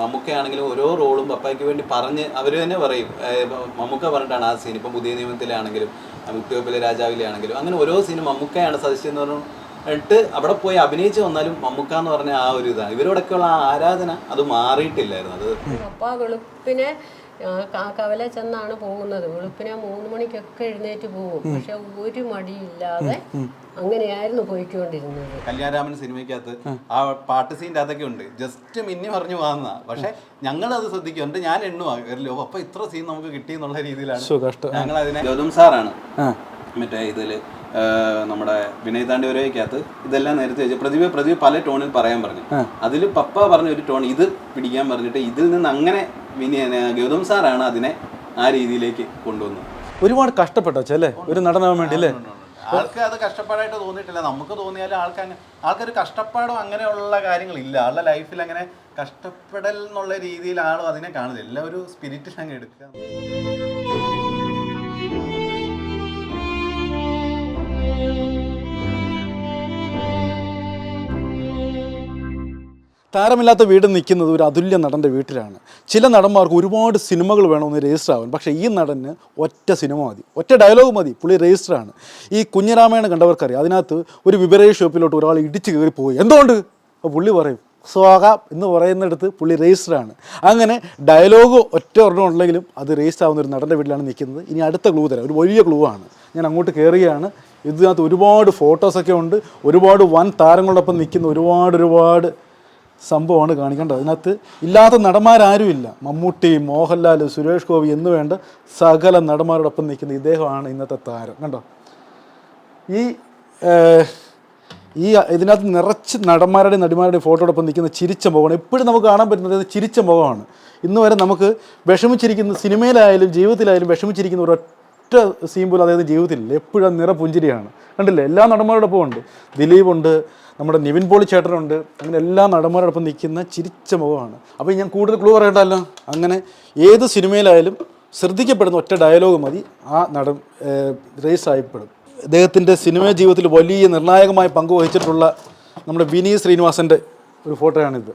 മമ്മൂക്കയാണെങ്കിലും ഓരോ റോളും പപ്പായ്ക്ക് വേണ്ടി പറഞ്ഞ് അവർ തന്നെ പറയും. മമ്മൂക്ക പറഞ്ഞിട്ടാണ് ആ സീൻ ഇപ്പം പുതിയ നിയമത്തിലാണെങ്കിലും മുക്തിവെപ്പിലെ രാജാവിലാണെങ്കിലും അങ്ങനെ ഓരോ സീനും മമ്മൂക്കയാണ് സജസ്റ്റെന്ന് പറഞ്ഞിട്ട് അവിടെ പോയി അഭിനയിച്ച് വന്നാലും മമ്മൂക്ക എന്ന് പറഞ്ഞ ആ ഒരു ഇതാണ്. ഇവരോടൊക്കെയുള്ള ആ ആരാധന അത് മാറിയിട്ടില്ലായിരുന്നു. അത് പപ്പ വെളുപ്പിനെ കവല ചെന്നാണ് പോകുന്നത്. വെളുപ്പിനെ മൂന്ന് മണിക്കൊക്കെ എഴുന്നേറ്റ് പോകും. പക്ഷെ ഒരു മടിയില്ലാതെ അങ്ങനെയായിരുന്നു പോയിക്കൊണ്ടിരുന്നത്. കല്യാണരാമൻ സിനിമയ്ക്കകത്ത് ആ. പാട്ട് സീന്റെ അതൊക്കെ ഉണ്ട്. ജസ്റ്റ് മിന്നി പറഞ്ഞു പോകുന്ന പക്ഷെ ഞങ്ങൾ അത് ശ്രദ്ധിക്കുന്നുണ്ട് ഞാൻ എണ്ണുവാ. അപ്പൊ ഇത്ര സീൻ നമുക്ക് കിട്ടി എന്നുള്ള രീതിയിലാണ് ഞങ്ങൾ അതിനെ ഗൗതം സാറാണ്. മറ്റേ ഇതിൽ നമ്മുടെ വിനയ് താണ്ടിവരയ്ക്കകത്ത് ഇതെല്ലാം നേരത്തെ വെച്ച് പ്രതിഭ പ്രതിഭ പല ടോണിൽ പറയാൻ പറഞ്ഞു. അതിൽ പപ്പ പറഞ്ഞ ഒരു ടോൺ ഇത് പിടിക്കാൻ പറഞ്ഞിട്ട് ഇതിൽ നിന്ന് അങ്ങനെ വിനയ ഗൗതം സാറാണ് അതിനെ ആ രീതിയിലേക്ക് കൊണ്ടുവന്നത്. ഒരുപാട് കഷ്ടപ്പെട്ടോ അല്ലേ? ഒരു നടനാവാൻ വേണ്ടി അല്ലേ ആൾക്ക് അത് കഷ്ടപ്പാടായിട്ട് തോന്നിയിട്ടില്ല. നമുക്ക് തോന്നിയാലും ആൾക്ക് അങ്ങനെ ആൾക്കൊരു കഷ്ടപ്പാടോ അങ്ങനെയുള്ള കാര്യങ്ങളില്ല. ആളുടെ ലൈഫിൽ അങ്ങനെ കഷ്ടപ്പെടൽ എന്നുള്ള രീതിയിൽ ആളും അതിനെ കാണുന്നില്ല എല്ലാവരും ഒരു സ്പിരിറ്റിൽ അങ്ങ് എടുക്കുക. താരമില്ലാത്ത വീട് നിൽക്കുന്നത് ഒരു അതുല്യ നടന്റെ വീട്ടിലാണ്. ചില നടന്മാർക്ക് ഒരുപാട് സിനിമകൾ വേണമെന്ന് രജിസ്റ്റർ ആവാൻ പക്ഷേ ഈ നടന് ഒറ്റ സിനിമ മതി. ഒറ്റ ഡയലോഗ് മതി. പുള്ളി രജിസ്റ്ററാണ് ഈ കുഞ്ഞിരാമായണം കണ്ടവർക്കറിയാം. അതിനകത്ത് ഒരു വിവരേ ഷോപ്പിലോട്ട് ഒരാൾ ഇടിച്ച് കയറി പോയി. എന്തുകൊണ്ട്? അപ്പോൾ പുള്ളി പറയും. സ്വാഗ എന്ന് പറയുന്നിടത്ത് പുള്ളി രജിസ്റ്ററാണ് അങ്ങനെ ഡയലോഗ് ഒറ്റ ഒരെണ്ണം ഉണ്ടെങ്കിലും അത് രജിസ്റ്റർ ആവുന്ന ഒരു നടന്റെ വീട്ടിലാണ് നിൽക്കുന്നത്. ഇനി അടുത്ത ക്ലൂ തരാം. ഒരു വലിയ ക്ലൂ ആണ്. ഞാൻ അങ്ങോട്ട് കയറുകയാണ് ഇതിനകത്ത് ഒരുപാട് ഫോട്ടോസൊക്കെ ഉണ്ട്. ഒരുപാട് വൻ താരങ്ങളോടൊപ്പം നിൽക്കുന്ന ഒരുപാട് ഒരുപാട് സംഭവമാണ് കാണിക്കേണ്ടത്. അതിനകത്ത് ഇല്ലാത്ത നടന്മാരാരുമില്ല മമ്മൂട്ടി മോഹൻലാൽ സുരേഷ് ഗോപി എന്ന് വേണ്ട സകല നടന്മാരോടൊപ്പം നിൽക്കുന്ന ഇദ്ദേഹമാണ് ഇന്നത്തെ താരം. കണ്ടോ? ഈ ഈ ഇതിനകത്ത് നിറച്ച് നടന്മാരുടെയും നടിമാരുടെയും ഫോട്ടോടൊപ്പം നിൽക്കുന്ന ചിരിച്ച മുഖമാണ്. എപ്പോഴും നമുക്ക് കാണാൻ പറ്റുന്നത് ചിരിച്ച മുഖമാണ്. ഇന്ന് വരെ നമുക്ക് വിഷമിച്ചിരിക്കുന്ന സിനിമയിലായാലും ജീവിതത്തിലായാലും വിഷമിച്ചിരിക്കുന്ന ഒരൊറ്റ സീൻ പോലും അതായത് ജീവിതത്തിൽ എപ്പോഴും നിറ പുഞ്ചിരിയാണ് കണ്ടില്ലേ? എല്ലാ നടന്മാരോടൊപ്പം ഉണ്ട്. ദിലീപുണ്ട് നമ്മുടെ നിവിൻ പോളി ചേട്ടനുണ്ട് അങ്ങനെ എല്ലാ നടന്മാരോടൊപ്പം നിൽക്കുന്ന ചിരിച്ച മുഖമാണ്. അപ്പോൾ ഞാൻ കൂടുതൽ ക്ലൂ പറയണ്ടല്ലോ? അങ്ങനെ ഏത് സിനിമയിലായാലും ശ്രദ്ധിക്കപ്പെടുന്ന ഒറ്റ ഡയലോഗ് മതി. ആ നടൻ റേസ് ആയിപ്പെടും. അദ്ദേഹത്തിന്റെ സിനിമാ ജീവിതത്തിൽ വലിയ നിർണായകമായ പങ്ക് വഹിച്ചിട്ടുള്ള നമ്മുടെ വിനീത് ശ്രീനിവാസന്റെ ഒരു ഫോട്ടോയാണിത്.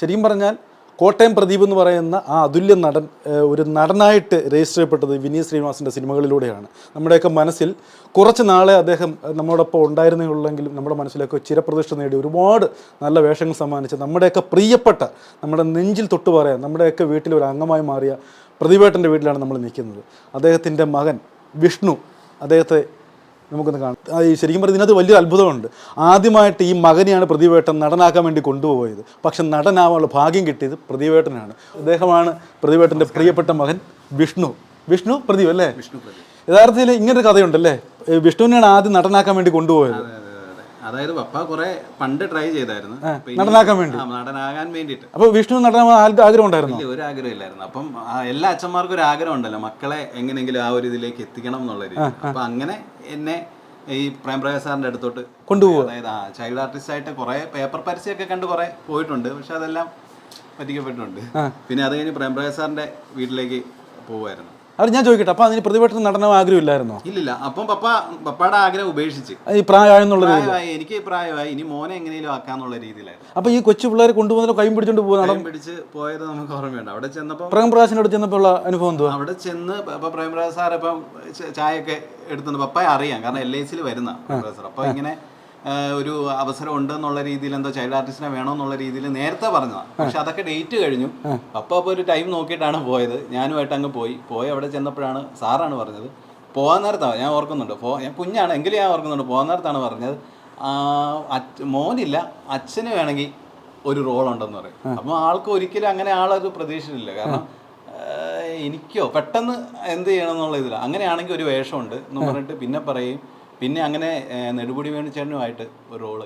ശരിക്കും പറഞ്ഞാൽ കോട്ടയം പ്രദീപ് എന്ന് പറയുന്ന ആ അതുല്യ നടൻ ഒരു നടനായിട്ട് രജിസ്റ്റർ ചെയ്യപ്പെട്ടത് വിനീത് ശ്രീനിവാസിന്റെ സിനിമകളിലൂടെയാണ്. നമ്മുടെയൊക്കെ മനസ്സിൽ കുറച്ച് നാളെ അദ്ദേഹം നമ്മോടൊപ്പം ഉണ്ടായിരുന്നുള്ളെങ്കിലും നമ്മുടെ മനസ്സിലൊക്കെ ചിരപ്രതിഷ്ഠ നേടി ഒരുപാട് നല്ല വേഷങ്ങൾ സമ്മാനിച്ച് നമ്മുടെയൊക്കെ പ്രിയപ്പെട്ട നമ്മുടെ നെഞ്ചിൽ തൊട്ട് പറയാൻ നമ്മുടെയൊക്കെ വീട്ടിൽ ഒരു അംഗമായി മാറിയ പ്രതിഭേട്ടന്റെ വീട്ടിലാണ് നമ്മൾ നിൽക്കുന്നത്. അദ്ദേഹത്തിന്റെ മകൻ വിഷ്ണു അദ്ദേഹത്തെ നമുക്കൊന്ന് കാണാം. ഈ ശരിക്കും പറഞ്ഞാൽ ഇതിനകത്ത് വലിയൊരു അത്ഭുതമുണ്ട്. ആദ്യമായിട്ട് ഈ മകനെയാണ് പ്രതിവേട്ടൻ നടനാക്കാൻ വേണ്ടി കൊണ്ടുപോയത്. പക്ഷെ നടനാവാനുള്ള ഭാഗ്യം കിട്ടിയത് പ്രതിവേട്ടനാണ്. അദ്ദേഹമാണ് പ്രതിവേട്ടന്റെ പ്രിയപ്പെട്ട മകൻ വിഷ്ണു. വിഷ്ണു പ്രദീപ് അല്ലേ? യഥാർത്ഥത്തിൽ ഇങ്ങനൊരു കഥയുണ്ടല്ലേ? വിഷ്ണുവിനെയാണ് ആദ്യം നടനാക്കാൻ വേണ്ടി കൊണ്ടുപോയത്. അതെ, അതെ, അതെ. അതായത് പപ്പ കുറെ പണ്ട് ട്രൈ ചെയ്തായിരുന്നു. നടനാക്കാൻ വേണ്ടി. നടനാകാൻ വേണ്ടിട്ട് അപ്പൊ വിഷ്ണു നടനാകാൻ ആഗ്രഹം ഉണ്ടായിരുന്നു? ഒരു ആഗ്രഹം ഇല്ലായിരുന്നു അപ്പം എല്ലാ അച്ഛന്മാർക്കും ഒരു ആഗ്രഹം ഉണ്ടല്ലോ മക്കളെ എങ്ങനെയെങ്കിലും ആ ഒരു ഇതിലേക്ക് എത്തിക്കണം എന്നുള്ള രീതി അപ്പൊ അങ്ങനെ എന്നെ ഈ പ്രേംപ്രകാശ് സാറിന്റെ അടുത്തോട്ട് കൊണ്ടുപോകും അതായത് ആ ചൈൽഡ് ആർട്ടിസ്റ്റ് ആയിട്ട് കുറെ പേപ്പർ പരസ്യമൊക്കെ കണ്ട് കുറേ പോയിട്ടുണ്ട്. പക്ഷെ അതെല്ലാം പറ്റിക്കപ്പെട്ടിട്ടുണ്ട്. പിന്നെ അത് കഴിഞ്ഞ് പ്രേംപ്രകാശ് സാറിന്റെ വീട്ടിലേക്ക് പോവായിരുന്നു അത് ഞാൻ ചോദിക്കട്ടെ അപ്പൊ അതിന് പ്രതിവേട്ടൻ നടനാവാൻ ആഗ്രഹമില്ലായിരുന്നോ ഇല്ലില്ല അപ്പം പപ്പ പപ്പയുടെ ആഗ്രഹം ഉപേക്ഷിച്ച്. ഈ പ്രായമായെന്നുള്ളത് പ്രായമായി എനിക്ക് പ്രായമായി ഇനി മോനെ എങ്ങനെയും ആക്കാന്നുള്ള രീതിയിലായിരുന്നു. അപ്പൊ ഈ കൊച്ചു പിള്ളേരെ കൊണ്ടുപോകുന്ന കൈ പിടിച്ചോണ്ട് പോകുന്ന പിടിച്ച് പോയത് നമുക്ക് ഓർമ്മയുണ്ട്. അവിടെ ചെന്നപ്പോൾ പ്രേംപ്രകാശിന്റെ അടുത്ത് ചെന്നപ്പോൾ ഉള്ള അനുഭവം എന്തുവാ? അവിടെ ചെന്ന് ഇപ്പൊ പ്രേമരാജ് സാർ ഇപ്പം ച- ചായയൊക്കെ എടുത്തുണ്ട് പപ്പായ അറിയാം കാരണം എൽ ഐ സിയിൽ വരുന്ന പ്രേമരാജ് സാർ. അപ്പൊ ഇങ്ങനെ ഒരു അവസരം ഉണ്ട് എന്നുള്ള രീതിയിൽ എന്തോ ചൈൽഡ് ആർട്ടിസ്റ്റിനെ വേണമെന്നുള്ള രീതിയിൽ നേരത്തെ പറഞ്ഞതാണ് പക്ഷെ അതൊക്കെ ഡേറ്റ് കഴിഞ്ഞു. അപ്പോൾ അപ്പോൾ ഒരു ടൈം നോക്കിയിട്ടാണ് പോയത്. ഞാനുമായിട്ട് അങ്ങ് പോയി. പോയി അവിടെ ചെന്നപ്പോഴാണ് സാറാണ് പറഞ്ഞത്. പോകാൻ നേരത്താണ് ഞാൻ ഓർക്കുന്നുണ്ട്. പോ ഞാൻ കുഞ്ഞാണ് എങ്കിലും ഞാൻ ഓർക്കുന്നുണ്ട്. പോകാൻ നേരത്താണ് പറഞ്ഞത്. മോനില്ല അച്ഛന് വേണമെങ്കിൽ ഒരു റോൾ ഉണ്ടെന്ന് പറയും. അപ്പോൾ ആൾക്ക് ഒരിക്കലും അങ്ങനെ ആളൊരു പ്രതീക്ഷയില്ല കാരണം എനിക്കോ പെട്ടെന്ന് എന്ത് ചെയ്യണം എന്നുള്ള ഇതില്ല അങ്ങനെയാണെങ്കിൽ ഒരു വേഷമുണ്ട് എന്ന് പറഞ്ഞിട്ട് പിന്നെ പറയും പിന്നെ അങ്ങനെ നെടുപൊടി വേണുചേട്ടനുമായിട്ട് ഒരു റോൾ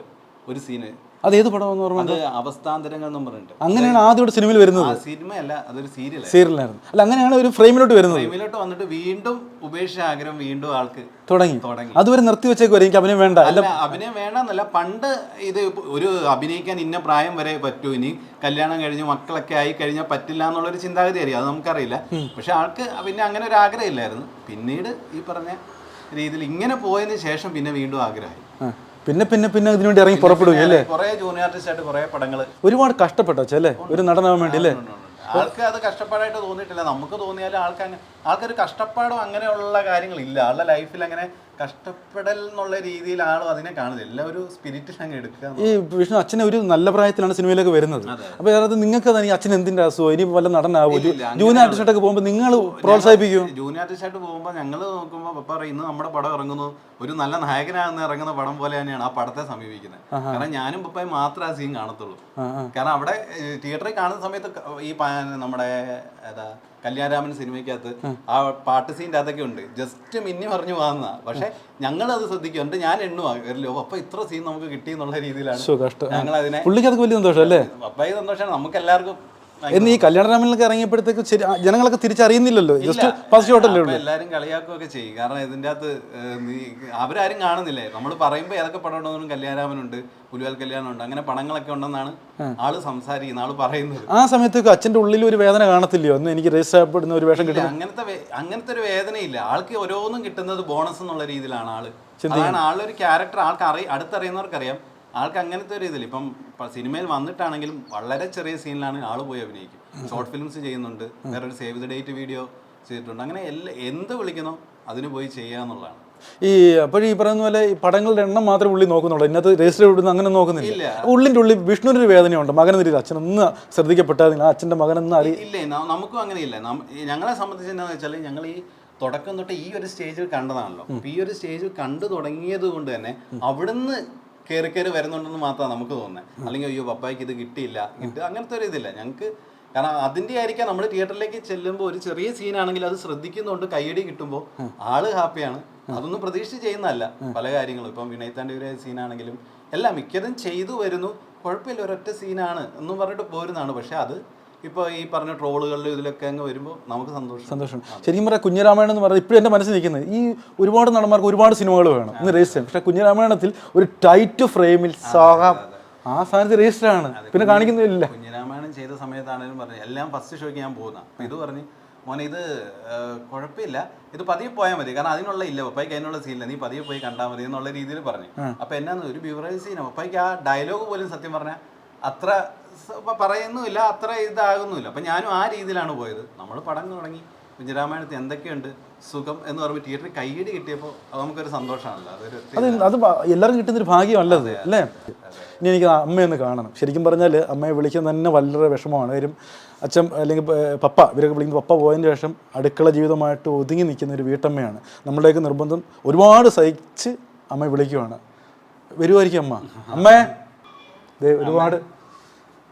ഒരു സീന് അത് ഏത് പടമെന്ന് പറഞ്ഞത് അത് അവസ്ഥാന്തരങ്ങൾ എന്നും പറഞ്ഞിട്ട്. അങ്ങനെയാണ് ആദ്യമായിട്ട് സിനിമയിൽ വരുന്നത്. ആ സിനിമയല്ല അതൊരു സീരിയൽ സീരിയലായിരുന്നു. അല്ല അങ്ങനെയാണ് ഒരു ഫ്രെയിമിലോട്ട് വരുന്നത്. ഫ്രെയിമിലോട്ട് വന്നിട്ട് വീണ്ടും ഉപേക്ഷ ആഗ്രഹം വീണ്ടും ആൾക്ക് തുടങ്ങി. തുടങ്ങി. അതുവരെ നിർത്തി വെച്ചേക്കുവരെ എനിക്ക് അഭിനയം വേണ്ട. അല്ല അഭിനയം വേണമെന്നല്ല പണ്ട് ഇത് ഒരു അഭിനയിക്കാൻ ഇന്ന പ്രായം വരെ പറ്റൂ. ഇനി കല്യാണം കഴിഞ്ഞ് മക്കളൊക്കെ ആയി കഴിഞ്ഞാൽ പറ്റില്ല എന്നുള്ളൊരു ചിന്താഗതി അറിയാം അത് നമുക്കറിയില്ല. പക്ഷെ ആൾക്ക് പിന്നെ അങ്ങനെ ഒരു ആഗ്രഹമില്ലായിരുന്നു പിന്നീട് ഈ പറഞ്ഞ രീതിയിൽ ഇങ്ങനെ പോയതിന് ശേഷം പിന്നെ വീണ്ടും ആഗ്രഹമായി. പിന്നെ പിന്നെ പിന്നെ ഇതിനുവേണ്ടി ഇറങ്ങി പുറപ്പെടുകയല്ലേ? കുറെ ജൂനിയർ ആർട്ടിസ്റ്റ് ആയിട്ട് കുറെ പടങ്ങൾ ഒരുപാട് കഷ്ടപ്പെട്ടോ അല്ലേ? ഒരു നടനാവാൻ വേണ്ടി അല്ലേ. ആൾക്ക് അത് കഷ്ടപ്പാടായിട്ട് തോന്നിയിട്ടില്ല. നമുക്ക് തോന്നിയാലും ആൾക്ക് അങ്ങനെ ആൾക്കൊരു കഷ്ടപ്പാടോ അങ്ങനെയുള്ള കാര്യങ്ങളില്ല. ആളുടെ ലൈഫിൽ അങ്ങനെ കഷ്ടപ്പെടൽ എന്നുള്ള രീതിയിൽ ആളും അതിനെ കാണുന്നില്ല. എല്ലാം ഒരു സ്പിരിറ്റിൽ അങ്ങ് എടുക്കുക ഈ വിഷ്ണു അച്ഛനെ ഒരു നല്ല പ്രായത്തിലാണ് സിനിമയിലേക്ക് വരുന്നത്. അപ്പൊ അതായത് നിങ്ങൾക്ക് തന്നെ അച്ഛൻ എന്തിന്റെ അസുഖം ഇനി വല്ല നടനാവും? ജൂനിയർ ജൂനിയർ ആർട്ടിസ്റ്റായിട്ടൊക്കെ പോകുമ്പോൾ നിങ്ങൾ പ്രോത്സാഹിപ്പിക്കും ജൂനിയർ ആർട്ടിസ്റ്റ് ആയിട്ട് പോകുമ്പോൾ ഞങ്ങൾ നോക്കുമ്പോൾ പപ്പ ഇന്ന് നമ്മുടെ പടം ഇറങ്ങുന്നു. ഒരു നല്ല നായകനാകുന്ന ഇറങ്ങുന്ന പടം പോലെ തന്നെയാണ് ആ പടത്തെ സമീപിക്കുന്നത്. കാരണം ഞാനും പപ്പായി മാത്രമേ ആ സീൻ കാണത്തുള്ളൂ. കാരണം അവിടെ തിയേറ്ററിൽ കാണുന്ന സമയത്ത് ഈ നമ്മുടെ ഏതാ കല്യാണരാമൻ സിനിമയ്ക്കകത്ത് ആ. പാട്ട് സീന്റെ അതൊക്കെ ഉണ്ട്. ജസ്റ്റ് മിന്നി പറഞ്ഞു പോകുന്ന പക്ഷെ ഞങ്ങൾ അത് ശ്രദ്ധിക്കും. എന്നിട്ട് ഞാൻ എണ്ണുവാ. അപ്പൊ ഇത്ര സീൻ നമുക്ക് കിട്ടി എന്നുള്ള രീതിയിലാണ് ഞങ്ങൾ അതിനെ പുള്ളിക്ക് അതൊക്കെ വലിയ സന്തോഷം അല്ലേ? പപ്പായി സന്തോഷമാണ്. നമുക്ക് എല്ലാവർക്കും എന്ന് ഈ കല്യാണരാമനിലേക്ക് ഇറങ്ങിയപ്പോഴത്തേക്ക് ശരി ജനങ്ങളൊക്കെ തിരിച്ചറിയുന്നില്ലല്ലോ. ജസ്റ്റ് ഫസ്റ്റ് ഷോട്ടല്ലേ ഉള്ളൂ. എല്ലാവരും എല്ലാരും കളിയാക്കുകയൊക്കെ ചെയ്യും. കാരണം ഇതിന്റെ അകത്ത് നീ- അവരാരും കാണുന്നില്ലേ? നമ്മൾ പറയുമ്പോൾ ഏതൊക്കെ പടം ഉണ്ടെന്നും കല്യാണരാമനുണ്ട് പുലിവാൽ കല്യാണമുണ്ട് അങ്ങനെ പടങ്ങളൊക്കെ ഉണ്ടെന്നാണ് ആൾ സംസാരിക്കുന്നത് ആൾ പറയുന്നത്. ആ സമയത്തൊക്കെ അച്ഛന്റെ ഉള്ളിൽ ഒരു വേദന കാണത്തില്ലയോ? ഒന്ന് എനിക്ക് രജിസ്റ്റർ ചെയ്യപ്പെടുന്ന ഒരു വേഷം കിട്ടും അങ്ങനത്തെ അങ്ങനത്തെ ഒരു വേദനയില്ല. ആൾക്ക് ഓരോന്നും കിട്ടുന്നത് ബോണസ് എന്നുള്ള രീതിയിലാണ് ആൾ. അതാണ് ആളൊരു ക്യാരക്ടർ ആൾക്ക് അറിയ അടുത്തറിയുന്നവർക്കറിയാം. ആൾക്ക് അങ്ങനത്തെ ഒരു ഇതില്ല. ഇപ്പം സിനിമയിൽ വന്നിട്ടാണെങ്കിലും വളരെ ചെറിയ സീനിലാണ് ആൾ പോയി അഭിനയിക്കും. ഷോർട്ട് ഫിലിംസ് ചെയ്യുന്നുണ്ട്. വേറൊരു സേവ് ദ ഡേറ്റ് വീഡിയോ ചെയ്തിട്ടുണ്ട്. അങ്ങനെ എല്ലാ എന്ത് വിളിക്കണോ അതിന് പോയി ചെയ്യുക എന്നുള്ളതാണ്. ഈ അപ്പോൾ ഈ പറയുന്ന പോലെ ഈ പടങ്ങളുടെ എണ്ണം മാത്രമേ ഉള്ളി നോക്കുന്നുള്ളൂ. ഇന്നത്തെ രജിസ്റ്റർ വിടുന്ന അങ്ങനെ നോക്കുന്നില്ല. ഉള്ളിന്റെ ഉള്ളിന്റെ ഉള്ളിൽ വിഷ്ണുവിന് ഒരു വേദനയുണ്ട് മകൻ അച്ഛൻ ഒന്ന് ശ്രദ്ധിക്കപ്പെട്ടാൽ അച്ഛന്റെ മകൻ അറി ഇല്ല നമുക്കും അങ്ങനെയില്ല. ഞങ്ങളെ സംബന്ധിച്ച് എന്താണെന്ന് വെച്ചാൽ ഞങ്ങൾ ഈ തുടക്കം തൊട്ട് ഈ ഒരു സ്റ്റേജിൽ കണ്ടതാണല്ലോ. ഈ ഒരു സ്റ്റേജിൽ കണ്ടു തുടങ്ങിയത് കൊണ്ട് തന്നെ അവിടുന്ന് കയറി കയറി വരുന്നുണ്ടെന്ന് മാത്രമാണ് നമുക്ക് തോന്നുന്നത് അല്ലെങ്കിൽ അയ്യോ പപ്പായ്ക്ക് ഇത് കിട്ടിയില്ല. കിട്ടുക അങ്ങനത്തെ ഒരു ഇതില്ല. ഞങ്ങൾക്ക് കാരണം അതിന്റെ ആയിരിക്കാം നമ്മൾ തിയേറ്ററിലേക്ക് ചെല്ലുമ്പോൾ ഒരു ചെറിയ സീനാണെങ്കിൽ അത് ശ്രദ്ധിക്കുന്നുണ്ട് കൈയടി കിട്ടുമ്പോൾ ആൾ ഹാപ്പിയാണ്. അതൊന്നും പ്രതീക്ഷിച്ച് ചെയ്യുന്നതല്ല പല കാര്യങ്ങളും. ഇപ്പം വിനയത്താന്റെ ഒരു സീനാണെങ്കിലും എല്ലാം മിക്കതും ചെയ്തു വരുന്നു. കുഴപ്പമില്ല ഒരൊറ്റ സീനാണ് എന്നും പറഞ്ഞിട്ട് പോരുന്നതാണ്. പക്ഷെ അത് ഇപ്പോൾ ഈ പറഞ്ഞ ട്രോളുകളിലും ഇതിലൊക്കെ അങ്ങ് വരുമ്പോൾ നമുക്ക് സന്തോഷം. സന്തോഷം. ശരിക്കും പറയാം കുഞ്ഞിരാമായണം എന്ന് പറയുന്നത് ഇപ്പോഴും എന്റെ മനസ്സിൽ നിൽക്കുന്നത്. ഈ ഒരുപാട് നടന്മാർക്ക് ഒരുപാട് സിനിമകൾ വേണം. ഇന്ന് രജിസ്റ്റർ പക്ഷേ കുഞ്ഞിരാമായണത്തിൽ ഒരു ടൈറ്റ് ഫ്രെയിമിൽ സാഹാം ആ സാധനത്തിൽ രജിസ്റ്റർ ആണ് പിന്നെ കാണിക്കുന്നില്ല. കുഞ്ഞിരാമായണം ചെയ്ത സമയത്താണെങ്കിലും പറഞ്ഞു എല്ലാം ഫസ്റ്റ് ഷോയ്ക്ക് ഞാൻ പോകുന്ന അപ്പം ഇത് പറഞ്ഞു മോനെ ഇത് കുഴപ്പമില്ല. ഇത് പതിയെ പോയാൽ മതി. കാരണം അതിനുള്ള ഇല്ല പപ്പായ്ക്ക് അതിനുള്ള സീനില്ല നീ പതിയെ പോയി കണ്ടാൽ മതി എന്നുള്ള രീതിയിൽ പറഞ്ഞു. അപ്പം എന്നാന്ന് ഒരു ബിവറേജ് സീന പപ്പായ്ക്ക് ആ ഡയലോഗ് പോലും സത്യം പറഞ്ഞാൽ അത്ര പറയുന്നുമില്ല അത്ര ഇതാകുന്നുമില്ല. അപ്പം ഞാനും ആ രീതിയിലാണ് പോയത്. നമ്മൾ പടം തുടങ്ങി. കുഞ്ഞിരാമായണത്തിൽ എന്തൊക്കെയുണ്ട്? സുഖം എന്ന് പറയുമ്പോൾ തിയേറ്ററിൽ കൈയടി കിട്ടിയപ്പോൾ അത് നമുക്കൊരു സന്തോഷമാണല്ലോ. അതൊരു അത് അത് എല്ലാവർക്കും കിട്ടുന്നൊരു ഭാഗ്യമല്ലത് അല്ലേ? ഇനി എനിക്ക് അമ്മയൊന്ന് കാണണം. ശരിക്കും പറഞ്ഞാൽ അമ്മയെ വിളിക്കുന്നത് തന്നെ വളരെ വിഷമമാണ്. കാര്യം അച്ഛൻ അല്ലെങ്കിൽ പപ്പ ഇവരൊക്കെ വിളിക്കുന്നത് പപ്പ പോയതിന് ശേഷം അടുക്കള ജീവിതമായിട്ട് ഒതുങ്ങി നിൽക്കുന്ന ഒരു വീട്ടമ്മയാണ്. നമ്മളുടെയൊക്കെ നിർബന്ധം ഒരുപാട് സഹിച്ച് അമ്മയെ വിളിക്കുവാണ്. വരുമായിരിക്കും അമ്മ. അമ്മേ ഒരുപാട്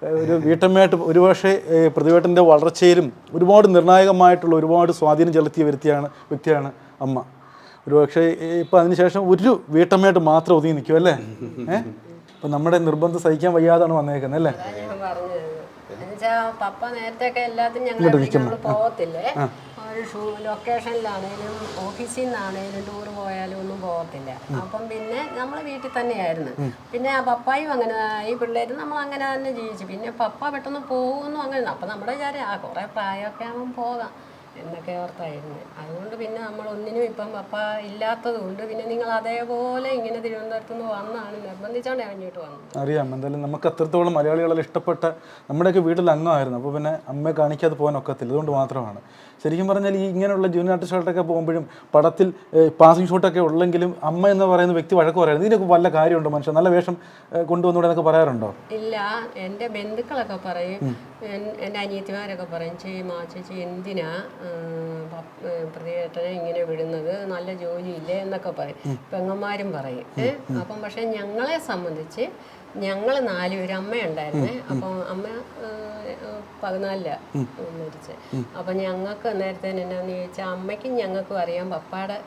ഒരു വീട്ടമ്മയായിട്ട് ഒരുപക്ഷെ പ്രതിവേട്ടന്റെ വളർച്ചയിലും ഒരുപാട് നിർണായകമായിട്ടുള്ള ഒരുപാട് സ്വാധീനം ചെലുത്തിയ വ്യക്തിയാണ് വ്യക്തിയാണ് അമ്മ. ഒരുപക്ഷെ ഇപ്പം അതിനുശേഷം ഒരു വീട്ടമ്മയായിട്ട് മാത്രം ഒതുങ്ങി നിൽക്കും അല്ലേ? ഏഹ് അപ്പം നമ്മുടെ നിർബന്ധം സഹിക്കാൻ വയ്യാതാണ് വന്നേക്കുന്നത് അല്ലേ? പപ്പ നേരത്തെ ഒക്കെ എല്ലാത്തിനും ഞങ്ങൾ പോകത്തില്ലേ ഒരു ഷൂ ലൊക്കേഷനിലാണേലും ഓഫീസിൽ നിന്നാണേലും ടൂർ പോയാലും ഒന്നും പോകത്തില്ല. അപ്പം പിന്നെ നമ്മൾ വീട്ടിൽ തന്നെയായിരുന്നു. പിന്നെ ആ പപ്പായും അങ്ങനെ ഈ പിള്ളേരും നമ്മൾ അങ്ങനെ തന്നെ ജീവിച്ചു. പിന്നെ പപ്പ പെട്ടെന്ന് പോകുന്നു അങ്ങനെ അപ്പം നമ്മുടെ വിചാരം ആ കുറേ പ്രായമൊക്കെ ആകുമ്പോൾ പോകാം എന്നൊക്കെ ഓർത്തായിരുന്നു. അതുകൊണ്ട് പിന്നെ നമ്മൾ ഒന്നിനും ഇപ്പം പപ്പ ഇല്ലാത്തതുകൊണ്ട് പിന്നെ നിങ്ങൾ അതേപോലെ ഇങ്ങനെ തിരുവനന്തപുരത്ത് നിന്ന് വന്നാണ് നിർബന്ധിച്ചോണ്ട് അറിഞ്ഞിട്ട് വന്നത്. അറിയാം. എന്തായാലും നമുക്ക് അത്രത്തോളം മലയാളികളെ ഇഷ്ടപ്പെട്ട നമ്മുടെയൊക്കെ വീട്ടിൽ അംഗമായിരുന്നു അപ്പോൾ പിന്നെ അമ്മയെ കാണിക്കാതെ പോകാൻ ഒക്കത്തില്ല. അതുകൊണ്ട് മാത്രമാണ്. ശരിക്കും പറഞ്ഞാൽ ഈ ഇങ്ങനെയുള്ള ജൂനിയർ ആർട്ടിസ്റ്റുകളൊക്കെ പോകുമ്പോഴും പടത്തിൽ പാസിംഗ് ഷോട്ടൊക്കെ ഉള്ളെങ്കിലും അമ്മ എന്ന് പറയുന്ന വ്യക്തി വഴക്ക് പറയുന്നത്. ഇതിനൊക്കെ വല്ല കാര്യമുണ്ടോ മനുഷ്യൻ നല്ല വേഷം കൊണ്ടുവന്നൂടെ എന്നൊക്കെ പറയാറുണ്ടോ? ഇല്ല. എന്റെ ബന്ധുക്കളൊക്കെ പറയും എൻ- എന്റെ അനിയത്തിമാരൊക്കെ പറയും ചേച്ചി എന്തിനാ പ്രതിയേട്ടനെ ഇങ്ങനെ വിടുന്നത്? നല്ല ജോലിയില്ലേ? എന്നൊക്കെ പറയും. പെങ്ങന്മാരും പറയും. അപ്പം പക്ഷെ ഞങ്ങളെ സംബന്ധിച്ച് ഞങ്ങൾ നാലുപേര് അമ്മയുണ്ടായിരുന്നേ അപ്പം അമ്മ പതിനാലിലാണ് മരിച്ചത് അപ്പം ഞങ്ങൾക്ക് നേരത്തെ എന്നാന്ന് ചോദിച്ചാൽ അമ്മയ്ക്കും ഞങ്ങൾക്കും അറിയാം പപ്പാടെ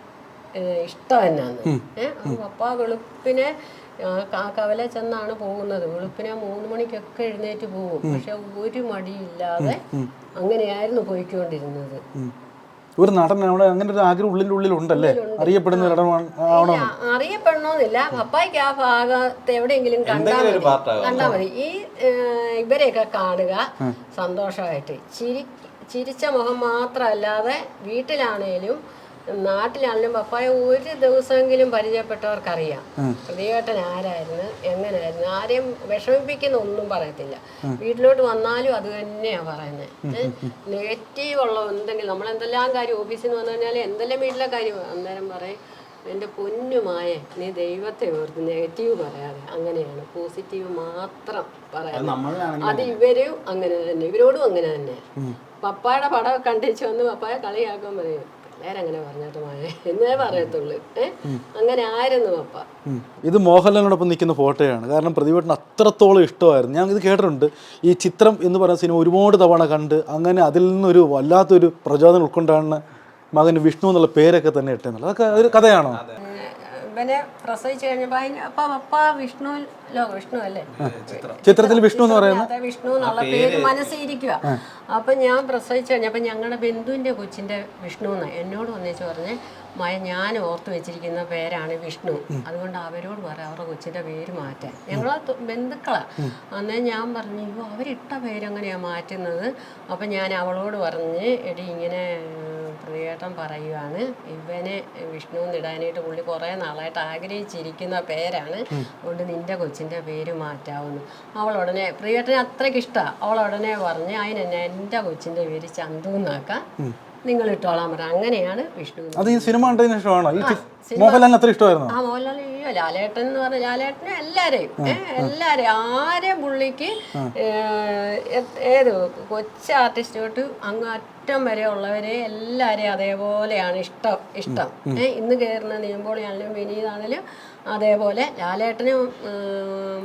ഇഷ്ടം എന്നാന്ന്. ഏഹ് അപ്പൊ പപ്പ വെളുപ്പിനെ ആ, കവല ചെന്നാണ് പോകുന്നത്. വെളുപ്പിനെ മൂന്ന് മണിക്കൊക്കെ എഴുന്നേറ്റ് പോകും. പക്ഷെ ഒരു മടിയില്ലാതെ അങ്ങനെയായിരുന്നു പോയിക്കൊണ്ടിരുന്നത്. ഒരു നടൻ അവിടെ അങ്ങനെ ഒരു ആഗ്രഹം ഉള്ളിന്റെ ഉള്ളിൽ ഉണ്ടല്ലേ അറിയപ്പെടുന്ന ആവണം ഇല്ല, അറിയപ്പെടണമെന്നില്ല പപ്പായ്ക്ക് ആ ഭാഗത്ത് എവിടെയെങ്കിലും കണ്ടാൽ കണ്ടാൽ മതി. ഈ ഇവരെയൊക്കെ കാണുക സന്തോഷമായിട്ട്. ചിരി ചിരിച്ച മുഖം മാത്രമല്ലാതെ വീട്ടിലാണേലും നാട്ടിലാണെങ്കിലും പപ്പായ ഒരു ദിവസമെങ്കിലും പരിചയപ്പെട്ടവർക്കറിയാം. പ്രതിയേട്ടൻ ആരായിരുന്നു? എങ്ങനെയായിരുന്നു ആരെയും വിഷമിപ്പിക്കുന്ന ഒന്നും പറയത്തില്ല. വീട്ടിലോട്ട് വന്നാലും അത് തന്നെയാ പറയുന്നത് നെഗറ്റീവ് ഉള്ള എന്തെങ്കിലും നമ്മൾ എന്തെല്ലാം കാര്യം ഓഫീസിൽ നിന്ന് വന്നു കഴിഞ്ഞാൽ എന്തെല്ലാം വീട്ടിലെ കാര്യം അന്നേരം പറയും എന്റെ പൊന്നുമായ നീ ദൈവത്തെ ഓർത്ത് നെഗറ്റീവ് പറയാതെ. അങ്ങനെയാണ്. പോസിറ്റീവ് മാത്രം പറയാതെ നമ്മളാണെങ്കിൽ അത് ഇവരും അങ്ങനെ തന്നെ. ഇവരോടും അങ്ങനെ തന്നെ പപ്പായുടെ പടം കണ്ടിച്ച് വന്ന് പപ്പായ കളിയാക്കാൻ പറയും. മായ എന്നേ പറയത്തുള്ളൂ. അങ്ങനെ ആയിരുന്നു പപ്പ. ഇത് മോഹൻലാലിനോടൊപ്പം നിൽക്കുന്ന ഫോട്ടോയാണ്. കാരണം പ്രതിഭട്ടന് അത്രത്തോളം ഇഷ്ടമായിരുന്നു. ഞാൻ ഇത് കേട്ടിട്ടുണ്ട്. ഈ ചിത്രം എന്ന് പറയുന്ന സിനിമ ഒരുപാട് തവണ കണ്ട് അങ്ങനെ അതിൽ നിന്നൊരു വല്ലാത്തൊരു പ്രചോദനം ഉൾക്കൊണ്ടാണ് മകന് വിഷ്ണു എന്നുള്ള പേരൊക്കെ തന്നെ ഇട്ടെന്നുള്ളത് അതൊക്കെ ഒരു കഥയാണോ? ഇവനെ പ്രസവിച്ചു കഴിഞ്ഞപ്പോ അതിന് അപ്പൊ അപ്പ വിഷ്ണു ലോ വിഷ്ണു അല്ലേ? ചിത്രത്തിൽ വിഷ്ണു എന്ന് പറയുന്നത്? വിഷ്ണു എന്നുള്ള പേര് മനസ്സിരിക്കുക അപ്പൊ ഞാൻ പ്രസവിച്ചു കഴിഞ്ഞപ്പോ ഞങ്ങളുടെ ബന്ധുവിന്റെ കൊച്ചിന്റെ വിഷ്ണു എന്ന് എന്നോട് ഒന്നിച്ച് പറഞ്ഞ് മയ ഞാൻ ഓർത്ത് വെച്ചിരിക്കുന്ന പേരാണ് വിഷ്ണു. അതുകൊണ്ട് അവരോട് പറയാം അവരുടെ കൊച്ചിന്റെ പേര് മാറ്റാൻ. ഞങ്ങളെ ബന്ധുക്കളാണ് ബന്ധുക്കളാ. അന്നേ ഞാൻ പറഞ്ഞു അയ്യോ അവരിട്ട പേര് എങ്ങനെയാ മാറ്റുന്നത്? അപ്പൊ ഞാൻ അവളോട് പറഞ്ഞ് എടി ഇങ്ങനെ പ്രിയേട്ടൻ പറയുവാണ് ഇവനെ വിഷ്ണു ഇടാനായിട്ട് പുള്ളി കുറേ നാളായിട്ട് ആഗ്രഹിച്ചിരിക്കുന്ന പേരാണ്. അതുകൊണ്ട് നിന്റെ കൊച്ചിന്റെ പേര് മാറ്റാവുന്നു. അവൾ ഉടനെ പ്രിയേട്ടനെ അത്രയ്ക്ക് ഇഷ്ടമാണ് അവൾ ഉടനെ പറഞ്ഞ് അതിനെന്നെ എന്റെ കൊച്ചിന്റെ പേര് ചന്തു എന്നാക്കാം നിങ്ങൾ ഇട്ടോളാൻ പറ. അങ്ങനെയാണ് വിഷ്ണു. അത് ഈ സിനിമ കണ്ടതിന് ചി- മോഹൻലാലിന് അത്ര ഇഷ്ടമായിരുന്നു? ആ മോഹൻലാൽ അയ്യോ ലാലേട്ടൻ എന്ന് പറഞ്ഞ ലാലേട്ടനെ എല്ലാരെയും. എല്ലാരെയും. ആരെയും പുള്ളിക്ക് ഏത് കൊച്ചു ആർട്ടിസ്റ്റ് തൊട്ട് അങ്ങ് അറ്റം വരെ ഉള്ളവരെ എല്ലാരെയും അതേപോലെയാണ് ഇഷ്ടം. ഇഷ്ടം. ഇന്ന് കയറുന്ന നീമ്പോളിയാണെങ്കിലും വിനീതാണെങ്കിലും അതേപോലെ ലാലേട്ടനും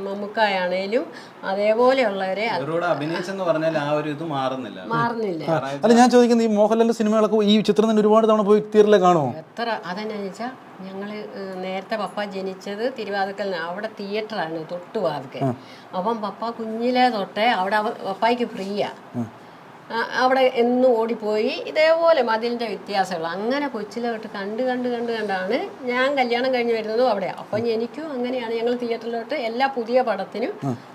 മമ്മൂക്കായാണേലും അതേപോലെയുള്ളവരെ അഭിനയിച്ചെന്ന് പറഞ്ഞാൽ ആ ഒരു ഇത് മാറുന്നില്ല. മാറുന്നില്ല. അല്ല ഞാൻ ചോദിക്കുന്നത് ഈ മോഹൻലാലിന്റെ സിനിമകളൊക്കെ ഈ ചിത്രം തന്നെ ഒരുപാട് തവണ പോയി തിയേറ്ററിൽ കാണുമോ എത്ര അതെന്നാ ചോദിച്ചാൽ ഞങ്ങൾ നേരത്തെ പപ്പ ജനിച്ചത് തിരുവാതിക്കൽ അവിടെ തിയേറ്ററാണ് തൊട്ടുവാതിക്കൽ. അപ്പം പപ്പ കുഞ്ഞിലെ തൊട്ടേ അവിടെ അവ- പപ്പായ്ക്ക് ഫ്രീയാ. അവിടെ എന്നും ഓടിപ്പോയി. ഇതേപോലെ മതിലിന്റെ വ്യത്യാസമുള്ള അങ്ങനെ കൊച്ചിലെ തൊട്ട് കണ്ട് കണ്ട് കണ്ട് കണ്ടാണ് ഞാൻ കല്യാണം കഴിഞ്ഞ് വരുന്നതും അവിടെ അപ്പം എനിക്കും അങ്ങനെയാണ് ഞങ്ങൾ തിയേറ്ററിലോട്ട് എല്ലാ പുതിയ പടത്തിനും